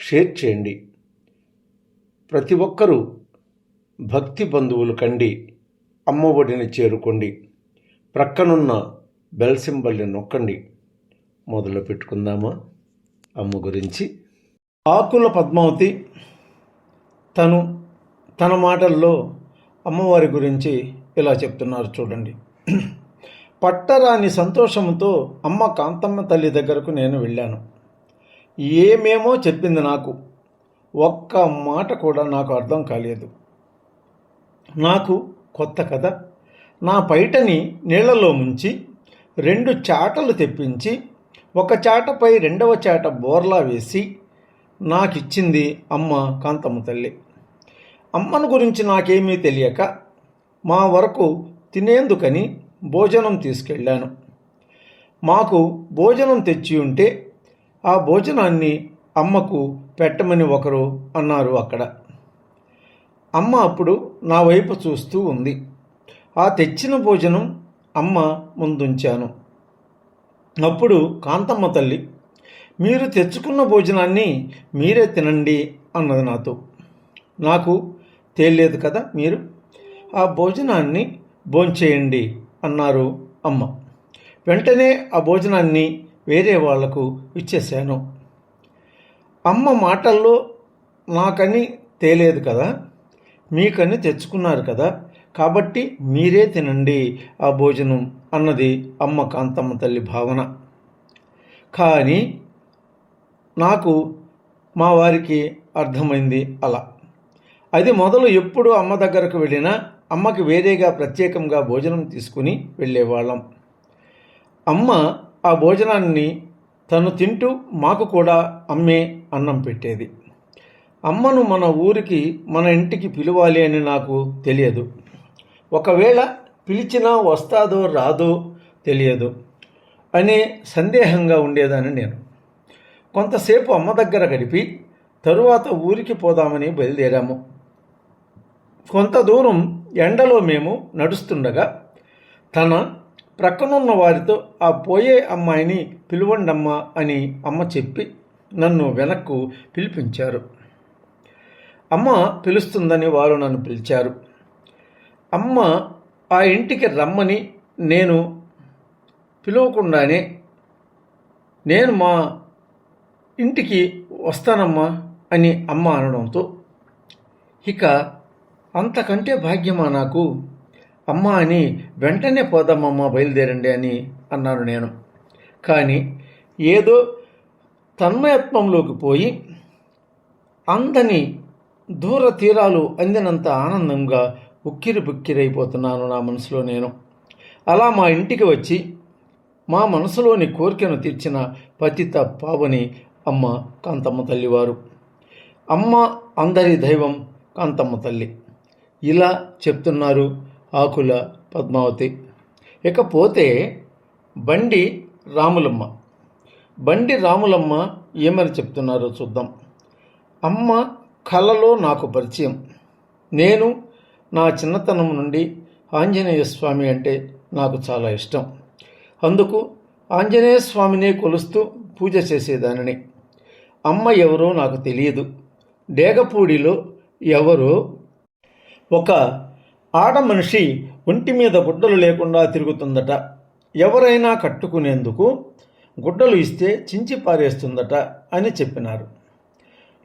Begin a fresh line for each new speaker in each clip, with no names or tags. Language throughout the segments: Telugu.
షేర్ చేయండి. ప్రతి ఒక్కరూ భక్తి బంధువులు కండి అమ్మఒడిని చేరుకోండి ప్రక్కనున్న బెల్ సింబల్ని నొక్కండి. మొదలు పెట్టుకుందామా? అమ్మ గురించి. ఆకుల పద్మావతి తను తన మాటల్లో అమ్మవారి గురించి ఇలా చెప్తున్నారు చూడండి. పట్టరాని సంతోషంతో అమ్మ కాంతమ్మ తల్లి దగ్గరకు నేను వెళ్ళాను. ఏమేమో చెప్పింది నాకు. ఒక్క మాట కూడా నాకు అర్థం కాలేదు. నాకు కొత్త కథ నా పైటని నీళ్ళలో ముంచి రెండు చాటలు తెప్పించి ఒక చాటపై రెండవ చాట బోర్లా వేసి నాకిచ్చింది అమ్మ కాంతమ్మ తల్లి. అమ్మను గురించి నాకేమీ తెలియక మా వరకు తినేందుకని భోజనం తీసుకెళ్ళాను. మాకు భోజనం తెచ్చి ఉంటే ఆ భోజనాన్ని అమ్మకు పెట్టమని ఒకరు అన్నారు అక్కడ. అమ్మ అప్పుడు నా వైపు చూస్తూ ఉంది. ఆ తెచ్చిన భోజనం అమ్మ ముందుంచాను. అప్పుడు కాంతమ్మ తల్లి మీరు తెచ్చుకున్న భోజనాన్ని మీరే తినండి అన్నది నాతో. నాకు తేలేదు కదా మీరు? ఆ భోజనాన్ని భోంచేయండి అన్నారు అమ్మ. వెంటనే ఆ భోజనాన్ని వేరే వాళ్ళకు ఇచ్చేశాను. అమ్మ మాటల్లో నాకని తేలేదు కదా మీకని తెచ్చుకున్నారు కదా కాబట్టి మీరే తినండి ఆ భోజనం అన్నది అమ్మ కాంతమ్మ తల్లి భావన. కానీ నాకు మా వారికి అర్థమైంది అలా. అది మొదలు ఎప్పుడు అమ్మ దగ్గరకు వెళ్ళినా అమ్మకి వేరేగా ప్రత్యేకంగా భోజనం తీసుకుని వెళ్ళేవాళ్ళం. అమ్మ ఆ భోజనాన్ని తను తింటూ మాకు కూడా అమ్మే అన్నం పెట్టేది. అమ్మను మన ఊరికి మన ఇంటికి పిలవాలి అని నాకు తెలియదు. ఒకవేళ పిలిచినా వస్తాదో రాదో తెలియదు. అనే సందేహంగా ఉండేదాన్ని నేను. కొంతసేపు అమ్మ దగ్గర గడిపి తరువాత ఊరికి పోదామని బయలుదేరాము. కొంత దూరం ఎండలో మేము నడుస్తుండగా తన ప్రక్కనున్న వారితో ఆ పోయే అమ్మాయిని పిలువండమ్మా అని అమ్మ చెప్పి నన్ను వెనక్కు పిలిపించారు. అమ్మ పిలుస్తుందని వారు నన్ను పిలిచారు. అమ్మ ఆ ఇంటికి రమ్మని నేను పిలవకుండానే నేను మా ఇంటికి వస్తానమ్మా అని అమ్మ అనడంతో ఇక అంతకంటే భాగ్యమా నాకు? అమ్మ అని వెంటనే పోదామమ్మ బయలుదేరండి అని అన్నాను నేను. కానీ ఏదో తన్మయత్వంలోకి పోయి అందని దూర తీరాలు అందినంత ఆనందంగా ఉక్కిరి బుక్కిరైపోతున్నాను నా మనసులో నేను. అలా మా ఇంటికి వచ్చి మా మనసులోని కోరికను తీర్చిన పతిత పావని అమ్మ కాంతమ్మ తల్లివారు. అమ్మ అందరి దైవం కాంతమ్మ తల్లి. ఇలా చెప్తున్నారు ఆకుల పద్మావతి. ఇకపోతే బండి రాములమ్మ. బండి రాములమ్మ ఏమని చెప్తున్నారో చూద్దాం. అమ్మ కళలో నాకు పరిచయం. నేను నా చిన్నతనం నుండి ఆంజనేయ స్వామి అంటే నాకు చాలా ఇష్టం. అందుకు ఆంజనేయ స్వామినే కొలుస్తూ పూజ చేసేదానిని. అమ్మ ఎవరో నాకు తెలియదు. డేగపూడిలో ఎవరో ఒక ఆడ మనిషి ఒంటి మీద గుడ్డలు లేకుండా తిరుగుతుందట. ఎవరైనా కట్టుకునేందుకు గుడ్డలు ఇస్తే చించి పారేస్తుందట అని చెప్పినారు.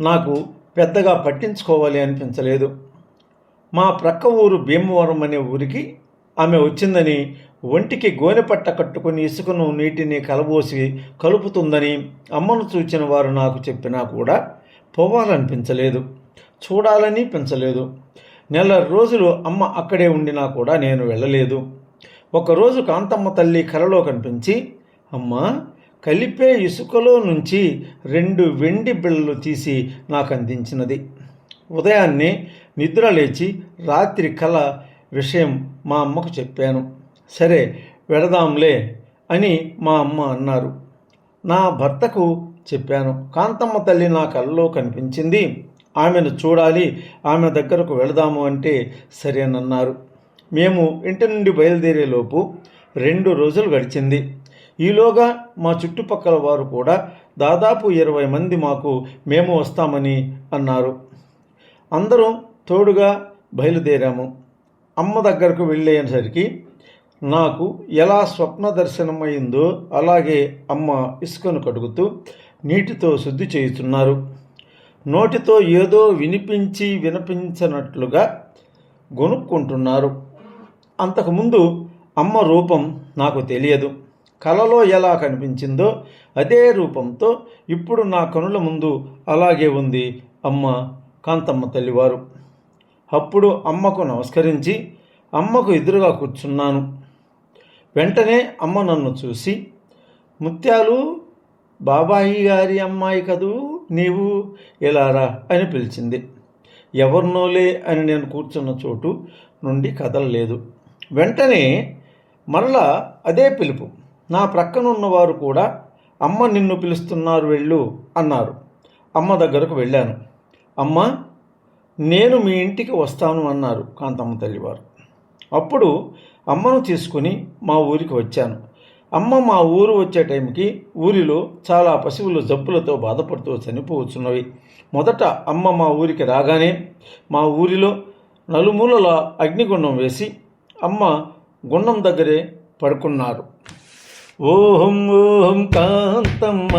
నాకు పెద్దగా పట్టించుకోవాలి అనిపించలేదు. మా ప్రక్క ఊరు భీమవరం అనే ఊరికి ఆమె వచ్చిందని ఒంటికి గోనెపట్ట కట్టుకుని ఇసుకను నీటిని కలబోసి కలుపుతుందని అమ్మను చూచిన వారు నాకు చెప్పినా కూడా పోవాలనిపించలేదు. చూడాలని పెంచలేదు. నెల రోజులు అమ్మ అక్కడే ఉండినా కూడా నేను వెళ్ళలేదు. ఒకరోజు కాంతమ్మ తల్లి కలలో కనిపించి అమ్మ కలిపే ఇసుకలో నుంచి రెండు వెండి బిళ్ళలు తీసి నాకు అందించినది ఉదయాన్నే నిద్ర లేచి రాత్రి కల విషయం మా అమ్మకు చెప్పాను. సరే వెడదాంలే అని మా అమ్మ అన్నారు. నా భర్తకు చెప్పాను. కాంతమ్మ తల్లి నా కళ్ళలో కనిపించింది. ఆమెను చూడాలి ఆమె దగ్గరకు వెళదాము అంటే సరేనన్నారు మేము ఇంటి నుండి బయలుదేరేలోపు రెండు రోజులు గడిచింది. ఈలోగా మా చుట్టుపక్కల వారు కూడా దాదాపు ఇరవై మంది మాకు మేము వస్తామని అన్నారు. అందరం తోడుగా బయలుదేరాము. అమ్మ దగ్గరకు వెళ్ళేసరికి నాకు ఎలా స్వప్న దర్శనం అయిందో అలాగే అమ్మ ఇసుకను కడుగుతూ నీటితో శుద్ధి చేస్తున్నారు నోటితో ఏదో వినిపించి వినిపించనట్లుగా గొనుక్కుంటున్నారు. అంతకుముందు అమ్మ రూపం నాకు తెలియదు. కలలో ఎలా కనిపించిందో అదే రూపంతో ఇప్పుడు నా కనుల ముందు అలాగే ఉంది అమ్మ కాంతమ్మ తల్లివారు. అప్పుడు అమ్మకు నమస్కరించి అమ్మకు ఎదురుగా కూర్చున్నాను. వెంటనే అమ్మ నన్ను చూసి ముత్యాలు బాబాయి గారి అమ్మాయి కదూ? నీవు ఇలారా అని పిలిచింది. ఎవరినోలే అని నేను కూర్చున్న చోటు నుండి కదలలేదు. వెంటనే మరలా అదే పిలుపు. నా ప్రక్కనున్నవారు కూడా అమ్మ నిన్ను పిలుస్తున్నారు వెళ్ళు అన్నారు. అమ్మ దగ్గరకు వెళ్ళాను. అమ్మ నేను మీ ఇంటికి వస్తాను అన్నారు కాంతమ్మ తల్లివారు. అప్పుడు అమ్మను తీసుకుని మా ఊరికి వచ్చాను. అమ్మ మా ఊరు వచ్చే టైంకి ఊరిలో చాలా పశువులు జబ్బులతో బాధపడుతూ చనిపోవచ్చున్నవి. మొదట అమ్మ మా ఊరికి రాగానే మా ఊరిలో నలుమూలల అగ్నిగుండం వేసి అమ్మ గుండం దగ్గరే పడుకున్నారు. ఓహం ఓహం కాంతమ్మ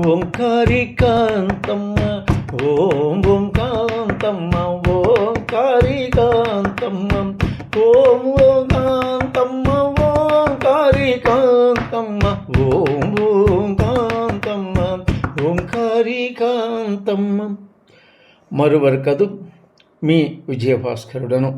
ఓంకారి కాంతమ్మ ఓం ఓం కాంతమ్మ ఓంకారి కాంతమ్మ ఓం ఓం కాంతమ్మ ఓంకారి కాంతమ్మ ఓం ఓం కాంతమ్మ ఓంకారి కాంతమ్మ. మరువరకదు మీ విజయభాస్కరుడను.